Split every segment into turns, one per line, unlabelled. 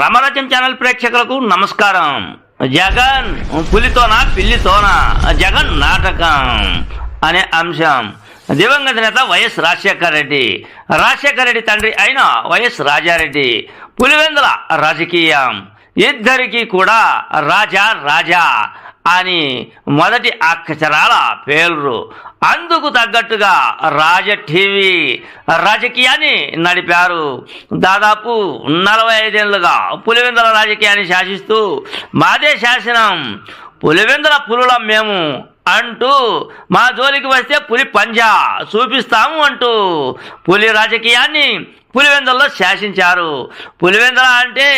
రమరచం channel ప్రేక్షకులకు నమస్కారం. జగన్ పులితోన పిల్లితోన? జగన్ నాటకం అనే అంశం. దివంగత నేత వైఎస్ రాజశేఖర రెడ్డి. రాజశేఖర రెడ్డి తండ్రి అయిన వైఎస్ రాజారెడ్డి. పులివెందుల రాజకీయం. ఇద్దరికీ కూడా రాజా రాజా. అని మొదటి అక్షరాల పేర్లు. అందుకు తగ్గట్టుగా రాజ టీవీ రాజకీయాన్ని నడిపారు. దాదాపు నలభై ఐదేళ్ళుగా పులివెందుల రాజకీయాన్ని శాసిస్తూ మాదే శాసనం. పులివెందుల పులులం మేము అంటూ మా జోలికి వస్తే పులి పంజా చూపిస్తాము అంటూ పులి రాజకీయాన్ని పులివెందల్లో శాసించారు. పులివెందల అంటే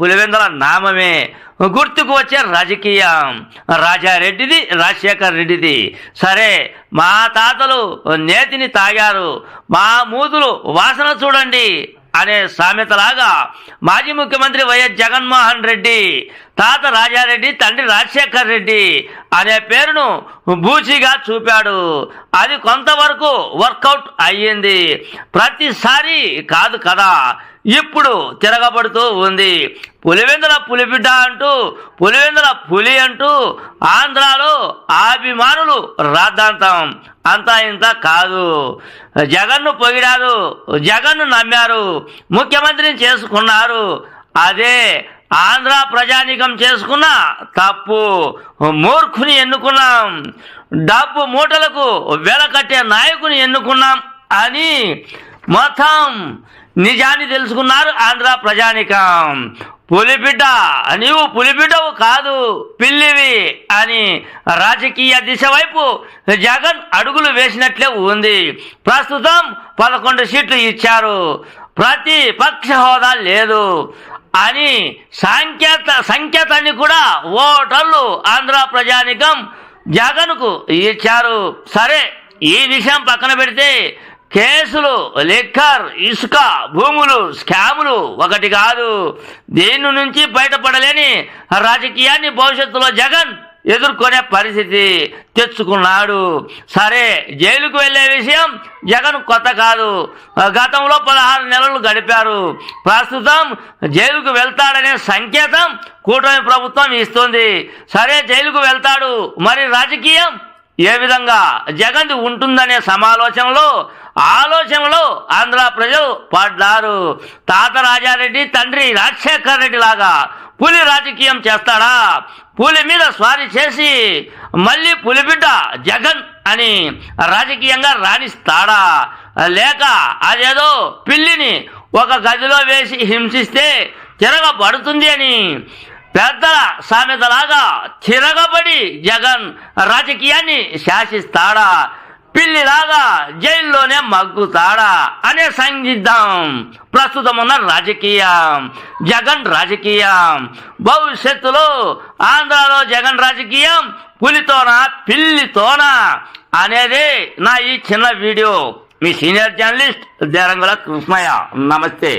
పులివెందల నామమే. గుర్తుకు వచ్చే రాజకీయం. రాజారెడ్డిది రాజశేఖర్ రెడ్డిది. సరే మా తాతలు నేతిని తాగారు. మా మూతులు వాసన చూడండి. అనే సామెతలాగా మాజీ ముఖ్యమంత్రి వైఎస్ జగన్మోహన్ రెడ్డి తాత రాజారెడ్డి తండ్రి రాజశేఖర్ రెడ్డి అనే పేరును బూచిగా చూపాడు. అది కొంతవరకు వర్కౌట్ అయ్యింది. ప్రతిసారి కాదు కదా ఇప్పుడు తిరగబడుతూ ఉంది. పులివెందుల పులిబిడ్డ అంటూ పులివెందుల పులి అంటూ ఆంధ్రాలో అభిమానులు రాద్ధాంతం. అంతా ఇంత కాదు. జగన్ను పొగిడారు జగన్ను నమ్మారు ముఖ్యమంత్రిని చేసుకున్నారు. అదే ఆంధ్ర ప్రజానీకం చేసుకున్న తప్పు. మూర్ఖుని ఎన్నుకున్నాం. డబ్బు మూటలకు వెలకట్టే నాయకుని ఎన్నుకున్నాం అని మొత్తం నిజాన్ని తెలుసుకున్నారు ఆంధ్ర ప్రజానికం. పులిబిడ్డ నీవు పులిబిడ్డవు కాదు పిల్లివి అని రాజకీయ దిశ వైపు జగన్ అడుగులు వేసినట్లే ఉంది. ప్రస్తుతం పదకొండు సీట్లు ఇచ్చారు. ప్రతిపక్ష హోదా లేదు అని సంకేత సంకేతాన్ని కూడా ఓటర్లు ఆంధ్ర ప్రజానికం జగన్కు ఇచ్చారు. సరే ఈ విషయం పక్కన పెడితే కేసులు లిక్కర్ ఇసుక భూములు స్కాములు ఒకటి కాదు. దీని నుంచి బయటపడలేని రాజకీయాన్ని భవిష్యత్తులో జగన్ ఎదుర్కొనే పరిస్థితి తెచ్చుకున్నాడు. సరే జైలుకు వెళ్ళే విషయం జగన్ కొత్త కాదు. గతంలో పదహారు నెలలు గడిపారు. ప్రస్తుతం జైలుకు వెళ్తాడనే సంకేతం కూటమి ప్రభుత్వం ఇస్తుంది. సరే జైలుకు వెళ్తాడు. మరి రాజకీయం ఏ విధంగా జగన్ ఉంటుందనే సమాలోచనలో ఆలోచనలో ఆంధ్ర ప్రజలు పడ్డారు. తాత రాజారెడ్డి తండ్రి రాజశేఖర్ రెడ్డి లాగా పులి రాజకీయం చేస్తాడా? పులి మీద స్వారీ చేసి మళ్ళీ పులిబిడ్డ జగన్ అని రాజకీయంగా రాణిస్తాడా? లేక అదేదో పిల్లిని ఒక గదిలో వేసి హింసిస్తే తిరగబడుతుంది అని పెద్దల సామెతలాగా తిరగబడి జగన్ రాజకీయాన్ని శాసిస్తాడా? పిల్లిలాగా జైల్లోనే మగ్గుతాడా? అనే సంగిద్దాం ప్రస్తుతం ఉన్న రాజకీయం. జగన్ రాజకీయం. భవిష్యత్తులో ఆంధ్రాలో జగన్ రాజకీయం పులితోనా పిల్లితోనా అనేది నా ఈ చిన్న వీడియో. మీ సీనియర్ జర్నలిస్ట్ దేరంగుల కృష్ణయ్య. నమస్తే.